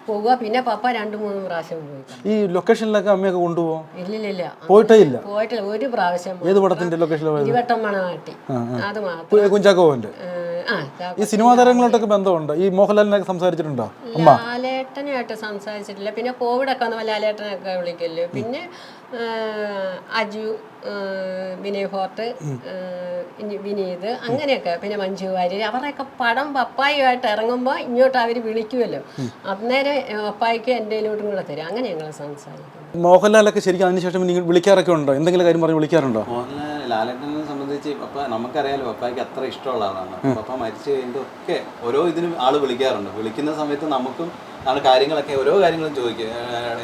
പോവുക. പിന്നെ പപ്പ രണ്ട് മൂന്ന് പ്രാവശ്യം പോയി. ഈ ലൊക്കേഷനിലൊക്കെ അമ്മയൊക്കെ കൊണ്ടുപോകും ഇല്ലില്ല പോയിട്ടേ ഇല്ല പോയിട്ടില്ല. ഒരു പ്രാവശ്യം ഏത് പടത്തിന്റെ ലൊക്കേഷനിൽ ഇരുവട്ടം മണവാട്ടി. അത് മാത്രം. കുഞ്ചാക്കോവന്റെ ഈ സിനിമാ താരങ്ങളോട്ടൊക്കെ ബന്ധമുണ്ട്? ഈ മോഹൻലാലിനെ സംസാരിച്ചിട്ടുണ്ടോ? അമ്മ? ലാലേട്ടനുമായിട്ട് സംസാരിച്ചിട്ടില്ല. പിന്നെ കോവിഡ് ഒക്കെ വന്നപ്പോൾ ലാലേട്ടനൊക്കെ വിളിക്കല്ലോ? പിന്നെ അജു വിനയ് ഫോർട്ട് ഇനി വിനീത് അങ്ങനെയൊക്കെ. പിന്നെ മഞ്ജു വാര്യർ അവരുടെയൊക്കെ പടം പപ്പായുമായിട്ട് ഇറങ്ങുമ്പോൾ ഇങ്ങോട്ട് അവർ വിളിക്കുമല്ലോ അന്നേരം പപ്പായ്ക്ക് എന്റെ ഇതിലോട്ടും കൂടെ തരും. അങ്ങനെ ഞങ്ങൾ സംസാരിക്കും. മോഹൻലാലൊക്കെ ശരിക്കും അതിനുശേഷം വിളിക്കാറൊക്കെ ഉണ്ടോ? എന്തെങ്കിലും കാര്യം പറഞ്ഞ് വിളിക്കാറുണ്ടോ? മോഹൻലാൽ ലാലേട്ടനെ സംബന്ധിച്ച് പപ്പ നമുക്കറിയാലോ പപ്പായ്ക്ക് അത്ര ഇഷ്ടമുള്ള ആളാണ്. പപ്പ മരിച്ചു കഴിഞ്ഞിട്ടൊക്കെ ഓരോ ഇതിനും ആൾ വിളിക്കാറുണ്ട്. വിളിക്കുന്ന സമയത്ത് നമുക്കും ആണ് കാര്യങ്ങളൊക്കെ ഓരോ കാര്യങ്ങളും ചോദിക്കുക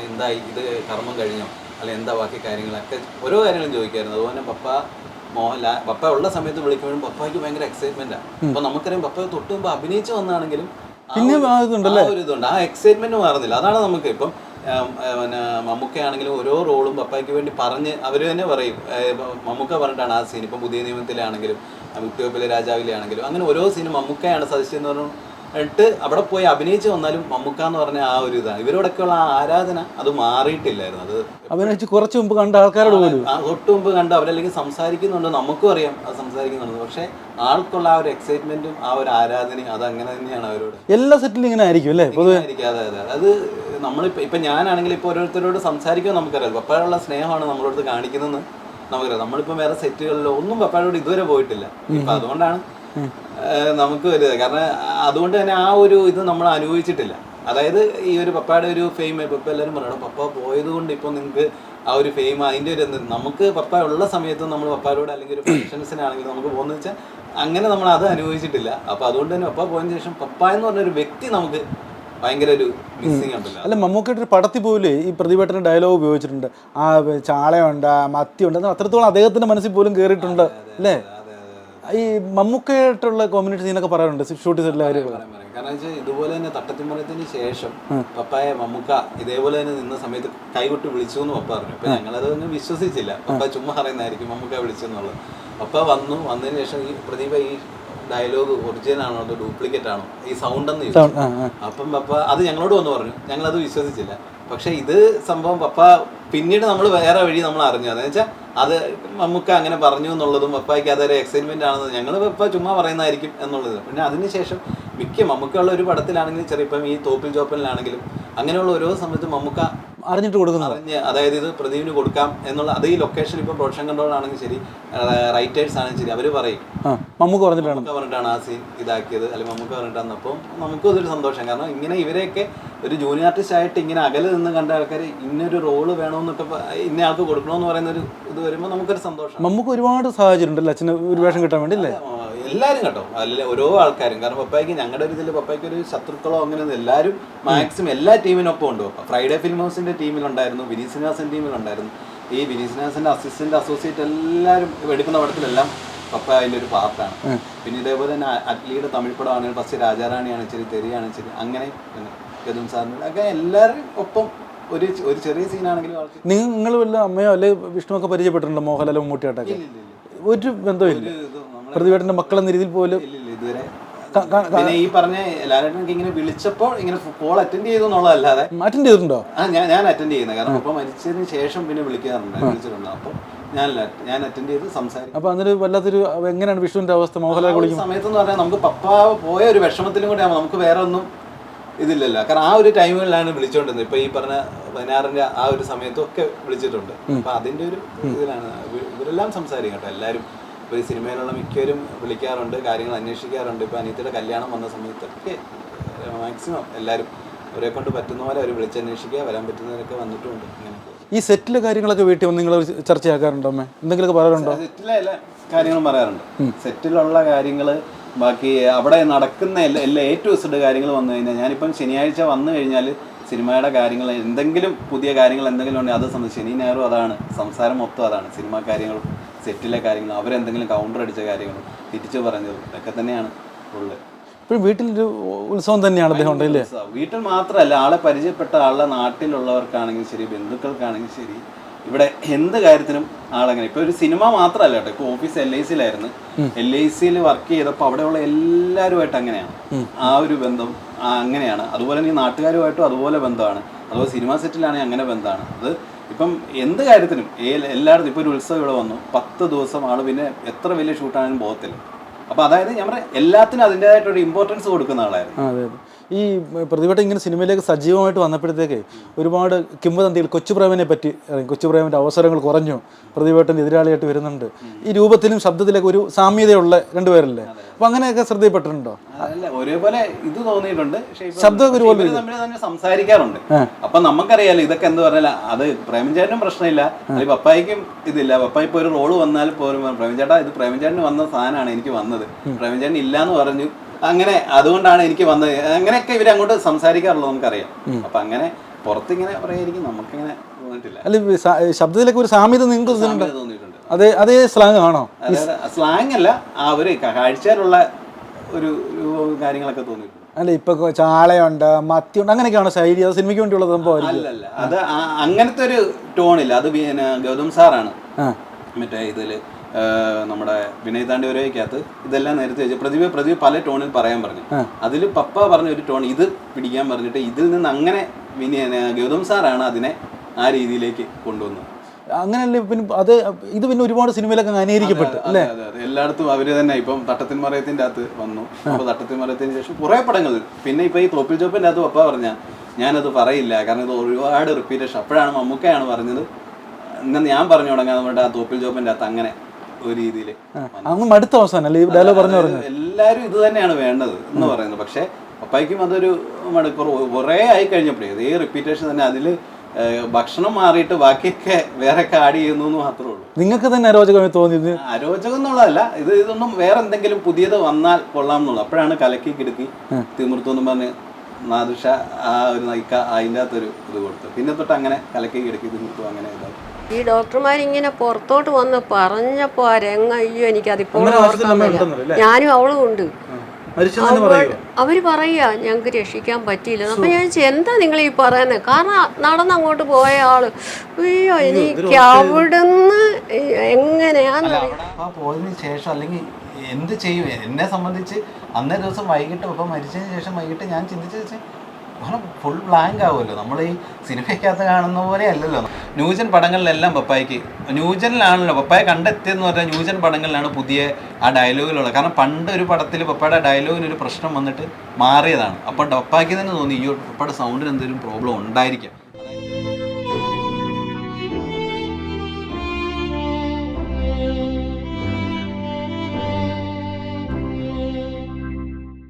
എന്താ ഇത് കർമ്മം കഴിഞ്ഞോ? അല്ലെ എന്താ ബാക്കി കാര്യങ്ങളൊക്കെ ഓരോ കാര്യങ്ങളും ചോദിക്കായിരുന്നു. അതുപോലെ പപ്പ മോഹൻലാൽ പപ്പ ഉള്ള സമയത്ത് വിളിക്കുമ്പോഴും പപ്പായ്ക്ക് ഭയങ്കര എക്സൈറ്റ്മെന്റാണ് അപ്പൊ നമുക്കറിയാം പപ്പ തൊട്ട് മുമ്പ് അഭിനയിച്ചു വന്നാണെങ്കിലും പിന്നെ ഇതുണ്ടല്ലേ? ആ എക്സൈറ്റ്മെന്റ് മാറുന്നില്ല. അതാണ് നമുക്ക് ഇപ്പം പിന്നെ മമ്മൂക്കയാണെങ്കിലും ഓരോ റോളും പപ്പായ്ക്ക് വേണ്ടി പറഞ്ഞ് അവർ തന്നെ പറയും. മമ്മൂക്ക പറഞ്ഞിട്ടാണ് ആ സീൻ ഇപ്പം പുതിയ നിയമത്തിലാണെങ്കിലും മുക്തിവപ്പിലെ രാജാവിലെ ആണെങ്കിലും അങ്ങനെ ഓരോ സീനും മമ്മൂക്കയാണ് സജസ്റ്റ് എന്ന് പറഞ്ഞു എന്നിട്ട് അവിടെ പോയി അഭിനയിച്ച് വന്നാലും മമ്മൂക്ക എന്ന് പറഞ്ഞ ആ ഒരു ഇതാണ് ഇവരോടൊക്കെയുള്ള ആ ആരാധന അത് മാറിയിട്ടില്ലായിരുന്നു. അത് അഭിനയിച്ച് കുറച്ച് മുമ്പ് കണ്ട ആൾക്കാരോട് പോലും. തൊട്ട് മുമ്പ് കണ്ട് അവരല്ലെങ്കിൽ സംസാരിക്കുന്നുണ്ട്. നമുക്കും അറിയാം അത് സംസാരിക്കുന്നുണ്ട്. പക്ഷേ ആൾക്കുള്ള ആ ഒരു എക്സൈറ്റ്മെന്റും ആ ഒരു ആരാധനയും അത് അങ്ങനെ തന്നെയാണ് അവരോട്. എല്ലാ സെറ്റിലും ഇങ്ങനെ ആയിരിക്കും അല്ലേ? ആയിരിക്കും അതെ അതെ അത്. നമ്മളിപ്പോ ഇപ്പൊ ഞാനാണെങ്കിൽ ഇപ്പൊ ഓരോരുത്തരോട് സംസാരിക്കാൻ നമുക്കറിയാം. പപ്പയുള്ള സ്നേഹമാണ് നമ്മളോട് കാണിക്കുന്നതെന്ന് നമുക്കറിയാം. നമ്മളിപ്പോ വേറെ സെറ്റുകളിലോ ഒന്നും പപ്പയോട് ഇതുവരെ പോയിട്ടില്ല. ഇപ്പൊ അതുകൊണ്ടാണ് നമുക്ക് ഒരു കാരണം അതുകൊണ്ട് തന്നെ ആ ഒരു ഇത് നമ്മൾ അനുഭവിച്ചിട്ടില്ല. അതായത് ഈ ഒരു പപ്പയുടെ ഒരു ഫെയിം പപ്പ എല്ലാവരും പറയണം പപ്പ പോയത് കൊണ്ട് ഇപ്പൊ നിങ്ങൾക്ക് ആ ഒരു ഫെയിം അതിന്റെ ഒരു നമുക്ക് പപ്പ ഉള്ള സമയത്ത് നമ്മൾ പപ്പാരോട് അല്ലെങ്കിൽ ഒരു ഫംഗ്ഷൻസിനാണെങ്കിലും നമുക്ക് പോകുന്ന വെച്ചാൽ അങ്ങനെ നമ്മൾ അത് അനുഭവിച്ചിട്ടില്ല. അപ്പൊ അതുകൊണ്ട് തന്നെ പപ്പ പോയതിനു ശേഷം പപ്പ എന്ന് പറഞ്ഞ ഒരു വ്യക്തി നമുക്ക് ഭയങ്കര ഒരു മിസ്സിങ് ഉണ്ടല്ലോ അല്ല. മമ്മൂക്കയുടെ ഒരു പടത്തിൽ പോലും ഈ പ്രതിഭട്ടന്റെ ഡയലോഗ് ഉപയോഗിച്ചിട്ടുണ്ട്. ആ ചാളയുണ്ട് ആ മത്തിയുണ്ട് അത് അത്രത്തോളം അദ്ദേഹത്തിന്റെ മനസ്സിൽ പോലും കയറിയിട്ടുണ്ട് അല്ലേ? ഈ മമ്മൂക്കയായിട്ടുള്ള കോമ്പിനേഷൻ സീനൊക്കെ പറയാറുണ്ട് ഷൂട്ട് ചെയ്തിട്ടുള്ള കാര്യം പറയാം, പറയാം. കാരണം വെച്ചാൽ ഇതുപോലെ തന്നെ തട്ടത്തിമറത്തിന് ശേഷം പപ്പായ മമ്മൂക്ക ഇതേപോലെ തന്നെ നിന്ന സമയത്ത് കൈവിട്ട് വിളിച്ചു എന്ന് പപ്പ പറഞ്ഞു. അപ്പൊ ഞങ്ങളത് ഒന്നും വിശ്വസിച്ചില്ല. പപ്പ ചുമ്മാ പറയുന്നതായിരിക്കും മമ്മൂക്ക വിളിച്ചെന്നുള്ളത്. പപ്പ വന്നു വന്നതിന് ശേഷം ഈ പ്രദീപ ഈ ഡയലോഗ് ഒറിജിനൽ ആണോ അതോ ഡ്യൂപ്ലിക്കേറ്റ് ആണോ? ഈ സൗണ്ട് എന്ന് ചോദിച്ചു. അപ്പം പപ്പ അത് ഞങ്ങളോട് വന്ന് പറഞ്ഞു. ഞങ്ങളത് വിശ്വസിച്ചില്ല. പക്ഷെ ഇത് സംഭവം പപ്പ പിന്നീട് നമ്മൾ വേറെ വഴി നമ്മൾ അറിഞ്ഞു. അതെന്ന് വെച്ചാൽ അത് നമുക്ക് അങ്ങനെ പറഞ്ഞു എന്നുള്ളതും പപ്പായ്ക്ക് അതൊരു എക്സൈറ്റ്മെന്റ് ആണെന്ന് ഞങ്ങൾ പപ്പ ചുമ്മാ പറയുന്നതായിരിക്കും എന്നുള്ളത്. പിന്നെ അതിനുശേഷം മിക്ക മമ്മൂക്കുള്ള ഒരു പടത്തിലാണെങ്കിലും ചെറിയ ഇപ്പം ഈ തോപ്പിൽ ചോപ്പലിലാണെങ്കിലും അങ്ങനെയുള്ള ഓരോ സമയത്തും മമ്മൂക്ക അറിഞ്ഞിട്ട് കൊടുക്കുന്നത്. അതായത് ഇത് പ്രദീപിന് കൊടുക്കാം എന്നുള്ള അത് ഈ ലൊക്കേഷൻ ഇപ്പോൾ പ്രൊഡക്ഷൻ കൺട്രോൾ ആണെങ്കിൽ ശരി റൈറ്റേഴ്സ് ആണെങ്കിൽ ശരി അവർ പറയും. മമ്മൂക്ക് പറഞ്ഞിട്ടാണ്. പറഞ്ഞിട്ടാണ് ആ സീൻ ഇതാക്കിയത്. അല്ലെങ്കിൽ മമ്മൂക്ക് പറഞ്ഞിട്ടാണ്. അപ്പോൾ നമുക്കും അതൊരു സന്തോഷം. കാരണം ഇങ്ങനെ ഇവരെയൊക്കെ ഒരു ജൂനിയർ ആർട്ടിസ്റ്റ് ആയിട്ട് ഇങ്ങനെ അകലെ നിന്ന് കണ്ട ആൾക്കാർ ഇന്നൊരു റോൾ വേണമെന്നൊക്കെ ഇന്ന ആൾക്ക് കൊടുക്കണമെന്ന് പറയുന്ന ഒരു ഇത് വരുമ്പോൾ നമുക്കൊരു സന്തോഷം. നമുക്ക് ഒരുപാട് സാഹചര്യം ഉണ്ടല്ലോ അച്ഛന് ഒരു വേഷം കിട്ടാൻ വേണ്ടി അല്ലേ? എല്ലാവരും കേട്ടോ അല്ല ഓരോ ആൾക്കാരും. കാരണം പപ്പായ്ക്ക് ഞങ്ങളുടെ ഒരു ഇതിൽ പപ്പായ്ക്ക് ഒരു ശത്രുക്കളോ അങ്ങനെ എല്ലാവരും മാക്സിമം എല്ലാ ടീമിനൊപ്പം ഉണ്ട്. പപ്പ ഫ്രൈഡേ ഫിലിം ഹൗസിന്റെ ടീമിലുണ്ടായിരുന്നു വിനീത് ശ്രീനിവാസൻ ടീമിലുണ്ടായിരുന്നു. ഈ വിനീത് ശ്രീനിവാസന്റെ അസിസ്റ്റന്റ് അസോസിയേറ്റ് എല്ലാവരും എടുക്കുന്ന പടത്തിലെല്ലാം പപ്പ അതിന്റെ ഒരു പാർട്ടാണ് പിന്നെ ഇതേപോലെ തന്നെ അറ്റ്ലിയുടെ തമിഴ് പടമാണെങ്കിൽ ഫസ്റ്റ് രാജാറാണിയാണ് ഇച്ചിരി തെരിയാണ് ഇച്ചിരി അങ്ങനെ ഗതും സാറിന് അങ്ങനെ എല്ലാവരും ഒപ്പം ഒരു ഒരു ചെറിയ സീനാണെങ്കിലും നിങ്ങൾ വല്ല അമ്മയോ അല്ലെ വിഷ്ണു ഒക്കെ പരിചയപ്പെട്ടിട്ടുണ്ടോ മോഹൻലാലും മമ്മൂട്ടിയായിട്ടൊക്കെ? ഇല്ല, ഒരു ബന്ധമില്ല ഒരു മക്കൾ എന്ന രീതിയിൽ പോലും ഇതുവരെ പിന്നെ ഈ പറഞ്ഞ ലാലേട്ടനൊക്കെ ഇങ്ങനെ വിളിച്ചപ്പോൾ ഇങ്ങനെ കോൾ അറ്റൻഡ് ചെയ്തു എന്നുള്ളതല്ലാതെ അറ്റൻഡ് ചെയ്തിട്ടുണ്ടോ? ആ ഞാൻ ഞാൻ അറ്റൻഡ് ചെയ്യുന്നത് കാരണം ഇപ്പൊ മരിച്ചതിന് ശേഷം പിന്നെ വിളിക്കാറുണ്ട്. വിളിച്ചിട്ടുണ്ട്. അപ്പോൾ ഞാൻ ഞാൻ അറ്റൻഡ് ചെയ്ത് സംസാരിക്കും. അപ്പൊ അന്നൊരു വല്ലാത്തൊരു എങ്ങനെയാണ് വിഷുവിന്റെ അവസ്ഥ? മോഹൻലാൽ ഒരു സമയത്ത് എന്ന് പറഞ്ഞാൽ നമുക്ക് പപ്പ പോയ ഒരു വിഷമത്തിലും കൂടെ ആവുമ്പോൾ നമുക്ക് വേറെ ഒന്നും ഇതില്ലല്ലോ. കാരണം ആ ഒരു ടൈമുകളിലാണ് വിളിച്ചോണ്ടിരുന്നത്. ഇപ്പൊ ഈ പറഞ്ഞ പതിനാറിന്റെ ആ ഒരു സമയത്തും ഒക്കെ വിളിച്ചിട്ടുണ്ട് അപ്പൊ അതിന്റെ ഒരു ഇതിലാണ്. ഇവ- ഇവരെല്ലാം സംസാരിക്കും കേട്ടോ എല്ലാവരും ഇപ്പൊ ഈ സിനിമയിലുള്ള മിക്കവരും വിളിക്കാറുണ്ട് കാര്യങ്ങൾ അന്വേഷിക്കാറുണ്ട്. ഇപ്പോൾ അനിയത്തിയുടെ കല്യാണം വന്ന സമയത്തൊക്കെ മാക്സിമം എല്ലാവരും അവരെ കൊണ്ട് പറ്റുന്ന പോലെ അവർ വിളിച്ചന്വേഷിക്കുക വരാൻ പറ്റുന്നവരൊക്കെ വന്നിട്ടുണ്ട്. ഈ സെറ്റിലെ കാര്യങ്ങളൊക്കെ വീട്ടിൽ വന്ന് നിങ്ങൾ ചർച്ചയാക്കാറുണ്ടോ അമ്മേ? എന്തെങ്കിലുമൊക്കെ പറയാറുണ്ടോ? സെറ്റിലെ എല്ലാ കാര്യങ്ങളും പറയാറുണ്ട്. സെറ്റിലുള്ള കാര്യങ്ങൾ ബാക്കി അവിടെ നടക്കുന്ന എല്ലാ എല്ലാ എ ടു സെഡ് കാര്യങ്ങൾ വന്നു കഴിഞ്ഞാൽ ഞാനിപ്പം ശനിയാഴ്ച വന്നു കഴിഞ്ഞാൽ സിനിമയുടെ കാര്യങ്ങൾ എന്തെങ്കിലും പുതിയ കാര്യങ്ങൾ എന്തെങ്കിലും ഉണ്ടെങ്കിൽ അത് സംബന്ധിച്ച് ശനി ഞായറും അതാണ് സംസാരം മൊത്തം അതാണ് സിനിമാ കാര്യങ്ങളും. സെറ്റിലെ കാര്യങ്ങൾ അവരെന്തെങ്കിലും കൗണ്ടർ അടിച്ച കാര്യങ്ങൾ തിരിച്ചു പറഞ്ഞതും ഇതൊക്കെ തന്നെയാണ് ഉള്ളത്. ഇപ്പോഴും വീട്ടിലൊരു ഉത്സവം തന്നെയാണ് അദ്ദേഹം ഉണ്ടല്ലേ? വീട്ടിൽ മാത്രമല്ല ആളെ പരിചയപ്പെട്ട ആളുടെ നാട്ടിലുള്ളവർക്കാണെങ്കിൽ ശരി ബന്ധുക്കൾക്കാണെങ്കിൽ ശരി ഇവിടെ എന്ത് കാര്യത്തിനും ആളങ്ങനെ. ഇപ്പൊ ഒരു സിനിമ മാത്രമല്ല കേട്ടോ. ഇപ്പൊ ഓഫീസ് എൽ ഐ സിയിലായിരുന്നു. എൽ ഐ സിയിൽ വർക്ക് ചെയ്തപ്പോൾ അവിടെയുള്ള എല്ലാവരുമായിട്ട് അങ്ങനെയാണ്. ആ ഒരു ബന്ധം അങ്ങനെയാണ്. അതുപോലെ തന്നെ നാട്ടുകാരുമായിട്ടും അതുപോലെ ബന്ധമാണ്. അതുപോലെ സിനിമ സെറ്റിലാണെങ്കിൽ അങ്ങനെ ബന്ധമാണ്. അത് ഇപ്പം എന്ത് കാര്യത്തിനും എല്ലായിടത്തും ഇപ്പോൾ ഒരു ഉത്സവം ഇവിടെ വന്നു. പത്ത് ദിവസം ആൾ പിന്നെ എത്ര വലിയ ഷൂട്ടാണെങ്കിലും പോകത്തില്ല. അപ്പോൾ അതായത് ഞാൻ എല്ലാത്തിനും അതിന്റെതായിട്ടൊരു ഇമ്പോർട്ടൻസ് കൊടുക്കുന്ന ആളായിരുന്നു. ഈ പ്രതിഭട്ട ഇങ്ങനെ സിനിമയിലേക്ക് സജീവമായിട്ട് വന്നപ്പോഴത്തേക്ക് ഒരുപാട് കിംവദന്തികൾ കൊച്ചുപ്രേമനെ പറ്റി കൊച്ചുപ്രേമന്റെ അവസരങ്ങൾ കുറഞ്ഞു പ്രതിഭട്ടന്റെ എതിരാളിയായിട്ട് വരുന്നുണ്ട്. ഈ രൂപത്തിലും ശബ്ദത്തിലൊക്കെ ഒരു സാമ്യതയുള്ള രണ്ടുപേരല്ലേ? അപ്പം അങ്ങനെയൊക്കെ ശ്രദ്ധയിൽപ്പെട്ടിട്ടുണ്ടോ? അല്ല ഒരേപോലെ ഇത് തോന്നിയിട്ടുണ്ട്. ശബ്ദമൊക്കെ ഒരുപോലെ സംസാരിക്കാറുണ്ട്. അപ്പൊ നമുക്കറിയാലോ ഇതൊക്കെ എന്ന് പറഞ്ഞാൽ അത് പ്രേമചേട്ടനും പ്രശ്നമില്ല. അല്ലെങ്കിൽ പപ്പായിക്കും ഇതില്ല. പപ്പായി ഇപ്പോൾ ഒരു റോൾ വന്നാൽ പോലും പ്രേമചേട്ടാ ഇത് പ്രേമചേട്ടന് വന്ന സാധനമാണ് എനിക്ക് വന്നത്. പ്രേമചേട്ടൻ ഇല്ലാന്ന് പറഞ്ഞു. അങ്ങനെ അതുകൊണ്ടാണ് എനിക്ക് വന്നത്. അങ്ങനെയൊക്കെ ഇവർ അങ്ങോട്ട് സംസാരിക്കാറുള്ളത് നമുക്കറിയാം. അപ്പൊ അങ്ങനെ പുറത്തിങ്ങനെ പറയായിരിക്കും നമുക്കിങ്ങനെ അല്ല ശബ്ദത്തിലൊക്കെ ഒരു സാമ്യത നിങ്ങൾക്ക് തോന്നിയിട്ടുണ്ട്? അതേ അതേ സ്ലാങ് ആണോ? സ്ലാങ് അല്ല ആ ഒരു കാഴ്ചയിലുള്ള ഒരു കാര്യങ്ങളൊക്കെ തോന്നിയിട്ടുണ്ട്. അല്ല ഇപ്പൊ ചാളയുണ്ട് മത്തിയുണ്ട് അങ്ങനെയൊക്കെയാണോ ശൈലി? അത് സിനിമയ്ക്ക് വേണ്ടിയുള്ള അല്ല അല്ല അത് അങ്ങനത്തെ ഒരു ടോണില്ല. അത് ഗൗതം സാറാണ്. മറ്റേ ഇതിൽ നമ്മുടെ വിനയ് താണ്ടിവരയ്ക്കകത്ത് ഇതെല്ലാം നേരത്തെ വെച്ച് പ്രതിഭ പ്രതിഭ പല ടോണിൽ പറയാൻ പറഞ്ഞു. അതിൽ പപ്പ പറഞ്ഞ ഒരു ടോൺ ഇത് പിടിക്കാൻ പറഞ്ഞിട്ട് ഇതിൽ നിന്ന് അങ്ങനെ വിനയ ഗൗതം സാറാണ് അതിനെ ആ രീതിയിലേക്ക് കൊണ്ടുവന്നത്. അങ്ങനെയല്ലേ പിന്നെ അത് ഇത് പിന്നെ ഒരുപാട് സിനിമയിലൊക്കെ അനുകരിക്കപ്പെട്ടു അല്ലേ. എല്ലായിടത്തും അവർ തന്നെ ഇപ്പം തട്ടത്തിൻ മറയത്തിന്റെ അകത്ത് വന്നു. അപ്പൊ തട്ടത്തിൻ മറയത്തിന് ശേഷം കുറെ പടങ്ങൾ. പിന്നെ ഇപ്പൊ ഈ തോപ്പിൽ ചോപ്പിന്റെ അകത്ത് പപ്പ പറഞ്ഞ ഞാനത് പറയില്ല. കാരണം ഇത് ഒരുപാട് റിപ്പീറ്റേഷൻ അപ്പോഴാണ് മമ്മൂക്കയാണ് പറഞ്ഞത്. ഇന്ന് ഞാൻ പറഞ്ഞു തുടങ്ങാൻ നമ്മുടെ ആ തോപ്പിൽ ചോപ്പിന്റെ അകത്ത് അങ്ങനെ ഒരു രീതിയിൽ അങ്ങ് മടുത്ത അവസാനം അല്ലേ ഈ ഡയലോഗ് പറഞ്ഞു പറഞ്ഞു എല്ലാരും ഇത് തന്നെയാണ് വേണ്ടത് എന്ന് പറയുന്നത്. പക്ഷേ അപ്പായിക്കും അതൊരു മടുപ്പ് കുറേ ആയി കഴിഞ്ഞപ്പോഴേ ഇതേ റിപ്പീറ്റേഷൻ തന്നെ അതിൽ ഭക്ഷണം മാറിയിട്ട് ബാക്കിയൊക്കെ വേറെ ആഡ് ചെയ്യുന്നു എന്ന് മാത്രമേ ഉള്ളൂ. നിങ്ങൾക്ക് തന്നെ അരോചകമായി തോന്നിയത്? അരോചകം എന്നുള്ളതല്ല. ഇത് ഇതൊന്നും വേറെ എന്തെങ്കിലും പുതിയത് വന്നാൽ കൊള്ളാം എന്നുള്ളു അപ്പോഴാണ് കലക്കി കിടക്കി തിമിർത്തു എന്ന് പറഞ്ഞ് നാദുഷ ആ ഒരു നയിക്ക അതിന്റെ അകത്തൊരു ഇത് കൊടുത്തു പിന്നെ തൊട്ട് അങ്ങനെ കലക്കി കിടക്കി തിമിർത്തു അങ്ങനെ ഇതായി ഈ ഡോക്ടർമാരിങ്ങനെ പുറത്തോട്ട് വന്ന് പറഞ്ഞപ്പോ ആ രംഗം അയ്യോ എനിക്കതിപ്പോൾ? ഞാനും അവളും ഉണ്ട്. അവർ പറയാ ഞങ്ങക്ക് രക്ഷിക്കാൻ പറ്റിയില്ല. അപ്പൊ ഞാൻ എന്താ നിങ്ങൾ ഈ പറയുന്നത് കാരണം നടന്ന് അങ്ങോട്ട് പോയ ആൾ അയ്യോ എനിക്ക് അവിടുന്ന് എങ്ങനെയാന്ന് ആ പോയതിന് ശേഷം അല്ലെങ്കിൽ എന്ത് ചെയ്യും? എന്നെ സംബന്ധിച്ച് അന്നേ ദിവസം വൈകിട്ട് ഇപ്പം മരിച്ചതിന് ശേഷം വൈകിട്ട് ഞാൻ ചിന്തിച്ചു വെച്ചാൽ ഫുൾ ബ്ലാങ്ക് ആവുമല്ലോ. നമ്മൾ ഈ സിനിമയ്ക്കകത്ത് കാണുന്ന പോലെ അല്ലല്ലോ. ന്യൂജൻ പടങ്ങളിലെല്ലാം പപ്പായ്ക്ക് ന്യൂജനിലാണല്ലോ പപ്പായ കണ്ടെത്തിയെന്ന് പറഞ്ഞാൽ ന്യൂജൻ പടങ്ങളിലാണ് പുതിയ ആ ഡയലോഗിലുള്ളത് കാരണം പണ്ട് ഒരു പടത്തിൽ പപ്പായുടെ ഡയലോഗിന് ഒരു പ്രശ്നം വന്നിട്ട് മാറിയതാണ്. അപ്പോൾ പപ്പായ്ക്ക് തന്നെ തോന്നി ഈ പപ്പയുടെ സൗണ്ടിന് എന്തെങ്കിലും പ്രോബ്ലം ഉണ്ടായിരിക്കാം.